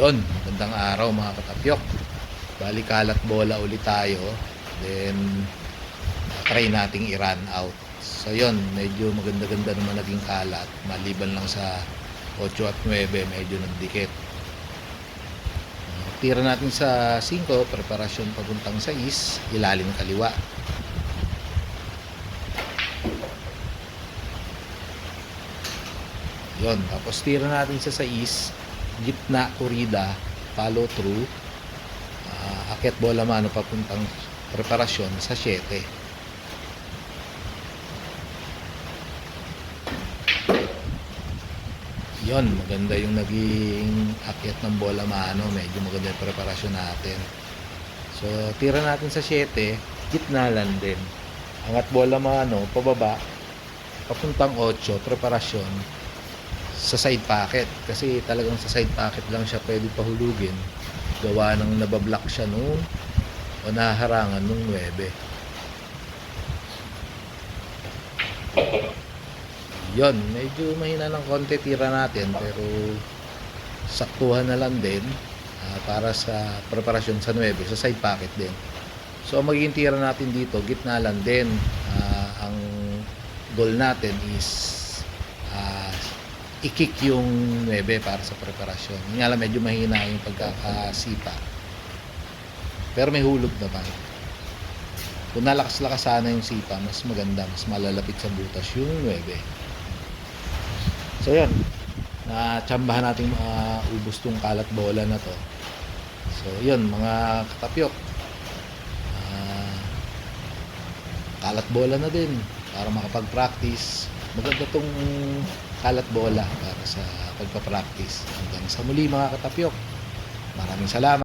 Yon, magandang araw mga katapyok. Bali kalat bola ulit tayo. Then try nating i-run out. So yon, medyo maganda-ganda naman naging kalat. Maliban lang sa 8 at 9, medyo nagdikit. Tira natin sa 5, preparasyon papuntang sa is, ilalim kaliwa. Yon, tapos tira natin sa 6, gitna, kurida, follow through, uh, akit bola mano papuntang preparasyon sa 7. Yon, maganda yung naging akyat ng bola mano, medyo maganda yung preparasyon natin. So, tira natin sa 7, gitna lang din. Angat bola mano, pababa, papuntang 8, preparasyon, sa side pocket. Kasi talagang sa side pocket lang siya pwede pahulugin. Gawa ng nabablock siya noon o naharangan nung 9 yon medyo mahina ng konti tira natin pero saktuhan na lang din ah, para sa preparasyon sa 9 sa side pocket din. So ang magiging tira natin dito gitna lang din Ah, ang goal natin is i-kick yung 9 para sa preparasyon. Nga lang medyo mahina yung pagkakasipa. Pero may hulog naman. Kung nalakas-lakas sana yung sipa, mas maganda, mas malalapit sa butas yung 9. So yun, natsambahan natin maubos tong kalat bola na to. So yun, mga katapyok. Ah, kalat bola na din para makapag-practice. Maganda tong kalat bola para sa pagpa-practice. Hanggang sa muli mga katapyok. Maraming salamat.